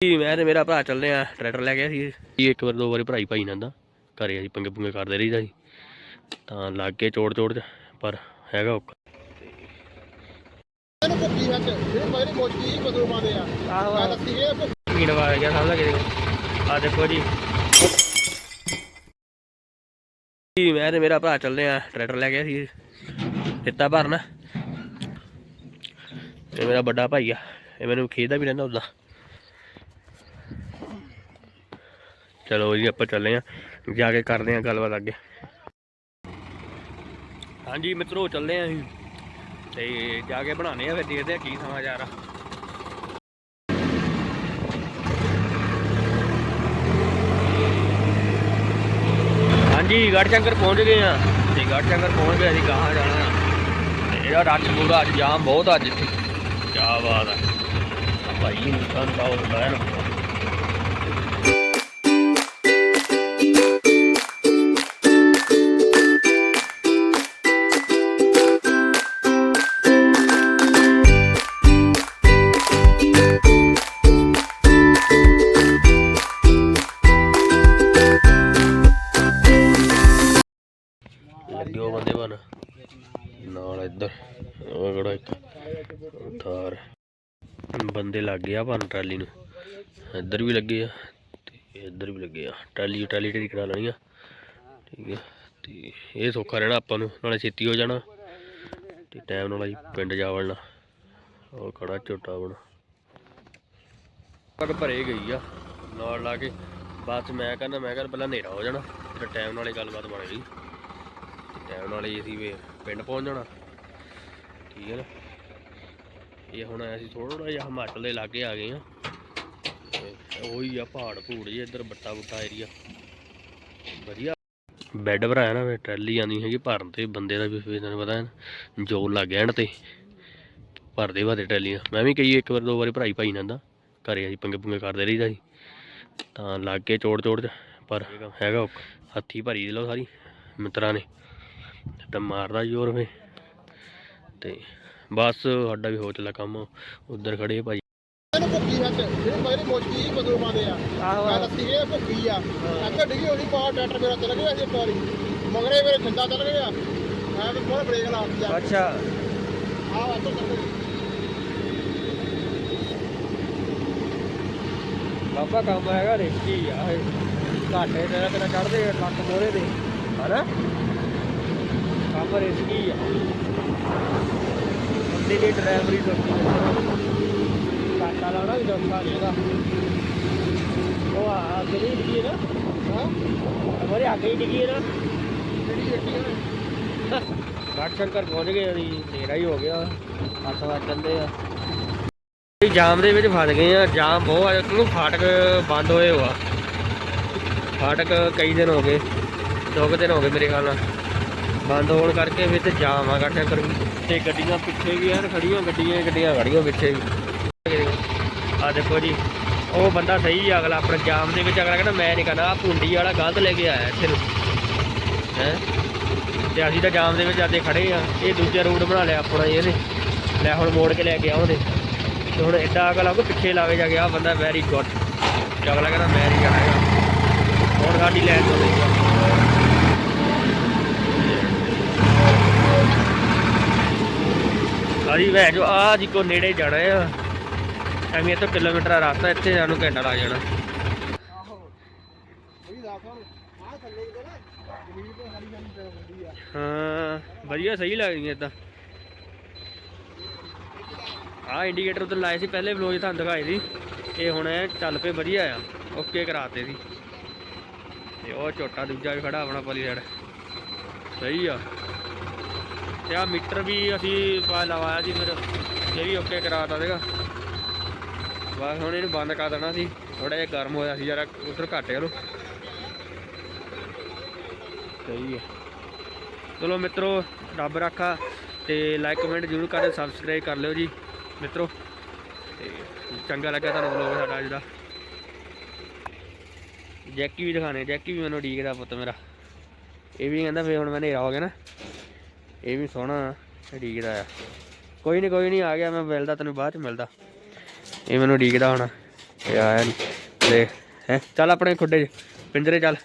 ਜੀ ਮੈਂ ਤੇ ਮੇਰਾ ਭਰਾ ਚੱਲਦੇ ਆ ਟਰੈਕਟਰ ਲੈ ਕੇ ਸੀ। ਜੀ ਇੱਕ ਵਾਰ ਦੋ ਵਾਰੀ ਭਰਾਈ ਭਾਈ ਨੰਦਾ ਘਰੇ ਅਸੀਂ ਪੰਗੇ ਪੁੰਗੇ ਕਰਦੇ ਰਹੀਦਾ ਸੀ। ਤਾਂ ਲੱਗ ਕੇ ਚੋੜ ਚੋੜ ਚ ਪਰ ਹੈਗਾ ਔਖਾ। ਭੁੱਕੀ ਪੀਣ ਵਾਲਾ ਗਿਆ ਸਮਝ ਲੱਗੇ ਆ ਦੇਖੋ ਜੀ। ਜੀ ਮੈਂ ਤੇ ਮੇਰਾ ਭਰਾ ਚੱਲਦੇ ਆ ਟਰੈਕਟਰ ਲੈ ਕੇ ਸੀ। ਦਿੱਤਾ ਭਰਨ। ਇਹ ਮੇਰਾ ਵੱਡਾ ਭਾਈ ਆ। ਇਹ ਮੈਨੂੰ ਖੇਦਾ ਵੀ ਰਹਿੰਦਾ ਉਦਾਂ। ਚਲੋ ਜੀ, ਆਪਾਂ ਚੱਲੇ ਆ। ਜਾ ਕੇ ਕਰਦੇ ਆ ਗੱਲਬਾਤ ਅੱਗੇ। ਹਾਂਜੀ ਮਿੱਤਰੋ, ਚੱਲੇ ਆ ਅਸੀਂ। ਤੇ ਜਾ ਕੇ ਬਣਾਉਣੇ ਆ ਫਿਰ ਦੇਖਦੇ ਆ ਕੀ ਸਮਾਚਾਰ ਆ। ਹਾਂਜੀ ਗੜ ਪਹੁੰਚ ਗਏ ਆ। ਤੇ ਗੜ ਪਹੁੰਚ ਗਏ, ਅਸੀਂ ਗਾਹਾਂ ਜਾਣਾ ਇਹਦਾ ਰੱਛ ਪੂਰਾ, ਅੱਜ ਜਾਮ ਬਹੁਤ ਅੱਜ ਕੀ ਬਾਤ ਆ। ਭਾਈ ਨਿਕਲ ਪਾਉ ਬੈਨ ਲੱਗਿਓ ਬੰਦੇ ਲੱਗ ਗਿਆ ਪਰ ਟਰਾਲੀ ਨੂੰ। ਇੱਧਰ ਵੀ ਲੱਗੇ ਆ ਤੇ ਇੱਧਰ ਵੀ ਲੱਗੇ ਆ। ਟਰਾਲੀ ਟਰਾਲੀ ਢੇਰੀ ਕਰਾ ਲੈਣੀ ਆ। ਠੀਕ ਹੈ ਤੇ ਇਹ ਸੌਖਾ ਰਹਿਣਾ ਆਪਾਂ ਨੂੰ, ਨਾਲੇ ਛੇਤੀ ਹੋ ਜਾਣਾ। ਤੇ ਟਾਈਮ ਨਾਲ ਹੀ ਪਿੰਡ ਜਾ ਵੜਨਾ। ਉਹ ਖੜਾ ਝੋਟਾ ਬਣ ਤੱਕ ਭਰੇ ਗਈ ਆ, ਨਾਲ ਲਾ ਕੇ। ਬਸ ਮੈਂ ਕਹਿੰਦਾ ਮੈਂ ਕਹਿੰਦਾ ਪਹਿਲਾਂ ਹਨੇਰਾ ਹੋ ਜਾਣਾ। ਫਿਰ ਟਾਈਮ ਨਾਲ ਹੀ ਗੱਲਬਾਤ ਬਣ ਗਈ। ਟਾਈਮ ਨਾਲ ਹੀ ਅਸੀਂ ਵੀ ਪਿੰਡ ਪਹੁੰਚ ਜਾਣਾ। ਠੀਕ ਹੈ ਨਾ। ਇਹ ਹੁਣ ਅਸੀਂ ਥੋੜਾ ਜਿਹਾ ਹਿਮਾਚਲ ਦੇ ਲਾਗੇ ਆ ਗਏ ਆ ਉਹੀ ਆ ਪਹਾੜ ਭੂੜ ਜੇ ਇੱਧਰ ਬੱਟਾ ਬੁੱਟਾ ਏਰੀਆ ਵਧੀਆ। ਬੈੱਡ ਭਰਾਇਆ ਨਾ ਫਿਰ ਟਰੈਲੀ ਆਂਦੀ ਹੈਗੀ, ਭਰਨ ਤੇ ਬੰਦੇ ਦਾ ਵੀ ਫਿਰ ਤੈਨੂੰ ਪਤਾ ਹੈ ਜੋਰ ਲੱਗ ਜਾਣ ਤੇ ਭਰਦੇ ਭਰਦੇ ਟਰੈਲੀਆਂ। ਮੈਂ ਵੀ ਕਈ ਇੱਕ ਵਾਰ ਦੋ ਵਾਰੀ ਭਰਾਈ ਭਾਈ ਨੰਦਾ ਘਰੇ ਅਸੀਂ ਪੰਗੇ ਪੁੰਗੇ ਕਰਦੇ ਰਹੀਦਾ ਸੀ ਤਾਂ ਲੱਗ ਕੇ ਚੋੜ ਚੋੜ ਚ, ਪਰ ਹੈਗਾ ਔਖਾ। ਹੱਥੀ ਭਰੀ ਦੇ ਲਓ ਸਾਰੀ ਮਿੱਤਰਾਂ ਨੇ, ਤਾਂ ਮਾਰਦਾ ਜ਼ੋਰ ਫੇ ਤੇ ਬਸ ਸਾਡਾ ਵੀ ਹੋ ਚੱਲਾ ਕੰਮ। ਉਧਰ ਖੜੇ ਭਾਈ। ਇਹਨੂੰ ਭੁੱਕੀ ਵਿੱਚ ਜਿਹੜੀ ਪਹਿਲੀ ਮੋਚੀ ਕਦੋਂ ਪਾਉਂਦੇ ਆ ਮੈਂ ਦੱਸੀ ਇਹ ਭੁੱਕੀ ਆ। ਅੱਗੇ ਡਿੱਗੀ ਉਹਦੀ ਪਾਰ ਟਰੈਕਟਰ ਮੇਰਾ ਚੱਲ ਗਿਆ ਸੀ ਇੱਕ ਵਾਰੀ। ਮਗਰੇ ਮੇਰੇ ਖੰਡਾ ਚੱਲ ਗਿਆ। ਮੈਂ ਵੀ ਕੋਲ ਬ੍ਰੇਕ ਲਾ ਦਿੱਤੀ ਅੱਛਾ। ਆ ਵਾਤੋਂ ਚੱਲ। ਗਈ ਬਾਬਾ ਕੰਮ ਹੈਗਾ ਰਿਸਕੀ ਆ। ਇਹ ਘਾਟੇ ਤੇ ਕਿਤੇ ਚੜਦੇ ਲੱਕ ਮੋਰੇ ਦੇ। ਹਨਾ? ਕੰਮ ਰਿਸਕੀ ਆ। ਬੰਦੇ ਦੀ ਡਰਾਈਵਰੀ ਸੌਖੀ ਘਾਟਾ ਲਾਉਣਾ ਵੀ ਸੌਖਾ ਨਹੀਂ ਇਹਦਾ ਉਹ ਆ ਗਰੀ ਡਿੱਗੀ ਨਾ? ਹਾਂ? ਹਮਾਰੇ ਆਗੇ ਹੀ ਡਿੱਗੀ ਨਾ? ਜਿਹੜੀ ਗੱਡੀ ਆ? ਘਾਟ ਸ਼ੰਕਰ ਪਹੁੰਚ ਗਏ ਅਸੀਂ ਤੇਰਾ ਹੀ ਹੋ ਗਿਆ। ਅੱਠ ਵਜੇ ਚੱਲਦੇ ਆ। ਅਸੀਂ ਜਾਮ ਦੇ ਵਿੱਚ ਫਸ ਗਏ ਆ। ਜਾਮ ਬਹੁਤ ਆ। ਕਿਉਂਕਿ ਫਾਟਕ ਬੰਦ ਹੋਏ ਹੋਆ। ਫਾਟਕ ਕਈ ਦਿਨ ਹੋ ਗਏ। ਦੋ ਦਿਨ ਹੋ ਗਏ ਮੇਰੇ ਖਿਆਲ ਨਾਲ। ਬੰਦ ਹੋਣ ਕਰਕੇ ਵਿੱਚ ਜਾਮ ਆ ਘਾਟ ਵੀ ਤੇ ਗੱਡੀਆਂ ਪਿੱਛੇ ਵੀ ਯਾਰ ਖੜੀਆਂ ਗੱਡੀਆਂ ਗੱਡੀਆਂ ਖੜੀਆਂ ਪਿੱਛੇ ਵੀ। ਆ ਦੇਖੋ ਜੀ ਉਹ ਬੰਦਾ ਸਹੀ ਆ ਅਗਲਾ ਆਪਣਾ ਜਾਮ ਦੇ ਵਿੱਚ ਅਗਲਾ ਕਹਿੰਦਾ ਮੈਂ ਨਹੀਂ ਕਰਨਾ ਆ ਪੁੰਡੀ ਵਾਲਾ ਗਲਤ ਲੈ ਕੇ ਆਇਆ ਇੱਥੇ ਨੂੰ। ਹੈ? ਤੇ ਅਸੀਂ ਤਾਂ ਜਾਮ ਦੇ ਵਿੱਚ ਆਦੇ ਖੜੇ ਆ ਇਹ ਦੂਜਾ ਰੂਟ ਬਣਾ ਲਿਆ ਆਪਣਾ ਇਹਨੇ। ਲੈ ਹੁਣ ਮੋੜ ਕੇ ਲੈ ਕੇ ਆਉਂਦੇ। ਤੇ ਹੁਣ ਐਡਾ ਅਗਲਾ ਕੋ ਪਿੱਛੇ ਲਾਵੇ ਜਾ ਕੇ ਆ ਬੰਦਾ ਵੈਰੀ ਗੁੱਡ ਅਗਲਾ ਕਹਿੰਦਾ ਮੈਂ ਨਹੀਂ ਜਾਣਾ ਹੈਗਾ। ਹੁਣ ਸਾਡੀ ਲੈਣ ਤੋਂ ਨਹੀਂ ਸਾਡੀ ਵੈ ਜੋ ਆ ਜੀ ਕੋ ਨੇੜੇ ਜਾਣਾ ਆ। ਐਵੇਂ ਇੱਥੋਂ ਕਿਲੋਮੀਟਰ ਦਾ ਰਸਤਾ ਇੱਥੇ ਜਾਣ ਘੰਟਾ ਲੱਗ ਜਾਣਾ। ਹਾਂ, ਵਧੀਆ, ਸਹੀ ਲੱਗਦੀਆਂ ਇਦਾਂ। ਆ ਇੰਡੀਕੇਟਰ ਉਧਰ ਲਾਏ ਸੀ, ਪਹਿਲੇ ਵਲੋਗ ਤੁਹਾਨੂੰ ਦਿਖਾਏ ਸੀ। ਇਹ ਹੁਣ ਚੱਲ ਪਏ, ਵਧੀਆ ਆ। ਓਕੇ ਕਰਾਤੇ ਸੀ। ਤੇ ਉਹ ਛੋਟਾ ਦੂਜਾ ਵੀ ਖੜਾ ਆਪਣਾ ਪਲੀ ਸਾਈਡ ਸਹੀ ਆ। ਤੇ ਆ ਮੀਟਰ ਵੀ ਅਸੀਂ ਪਾ ਲਵਾਇਆ ਸੀ ਫਿਰ, ਇਹ ਵੀ ਓਕੇ ਕਰਾਤਾ ਸੀਗਾ। ਬਸ ਹੁਣ ਇਹਨੂੰ ਬੰਦ ਕਰ ਦੇਣਾ ਸੀ ਥੋੜਾ ਜਿਹਾ ਗਰਮ ਹੋਇਆ ਸੀ, ਜਰਾ ਉਧਰ ਘੱਟ ਕਰੋ। ਸਹੀ ਹੈ। ਚਲੋ ਮਿੱਤਰੋ, ਰੱਬ ਰੱਖਾ ਤੇ ਲਾਈਕ ਕਮੈਂਟ ਜ਼ਰੂਰ ਕਰਿਓ ਸਬਸਕ੍ਰਾਈਬ ਕਰ ਲਿਓ ਜੀ। ਮਿੱਤਰੋ, ਤੇ ਚੰਗਾ ਲੱਗਿਆ ਤੁਹਾਨੂੰ ਵਲੋਗ ਸਾਡਾ ਅੱਜ ਦਾ। ਜੈਕੀ ਵੀ ਦਿਖਾਣੇ ਜੈਕੀ ਵੀ ਮੈਨੂੰ ਡੀਕਦਾ ਪੁੱਤ ਮੇਰਾ। ਇਹ ਵੀ ਕਹਿੰਦਾ ਫੇ ਹੁਣ ਮੈਂ ਹਨੇਰਾ ਹੋ ਗਿਆ ਨਾ। ਇਹ ਵੀ ਸੋਹਣਾ ਡੀਕਦਾ ਆ। ਕੋਈ ਨਹੀਂ ਕੋਈ ਨਹੀਂ ਆ ਗਿਆ ਮੈਂ, ਮਿਲਦਾ ਤੈਨੂੰ ਬਾਅਦ ਚ, ਮਿਲਦਾ। ਇਹ ਮੈਨੂੰ ਡੀਕਦਾ ਹੁਣ। ਇਹ ਆਇਆ ਨਹੀਂ ਤੇ ਹੈ, ਚੱਲ ਆਪਣੇ ਖੁੱਡੇ 'ਚ, ਪਿੰਜਰੇ ਚੱਲ।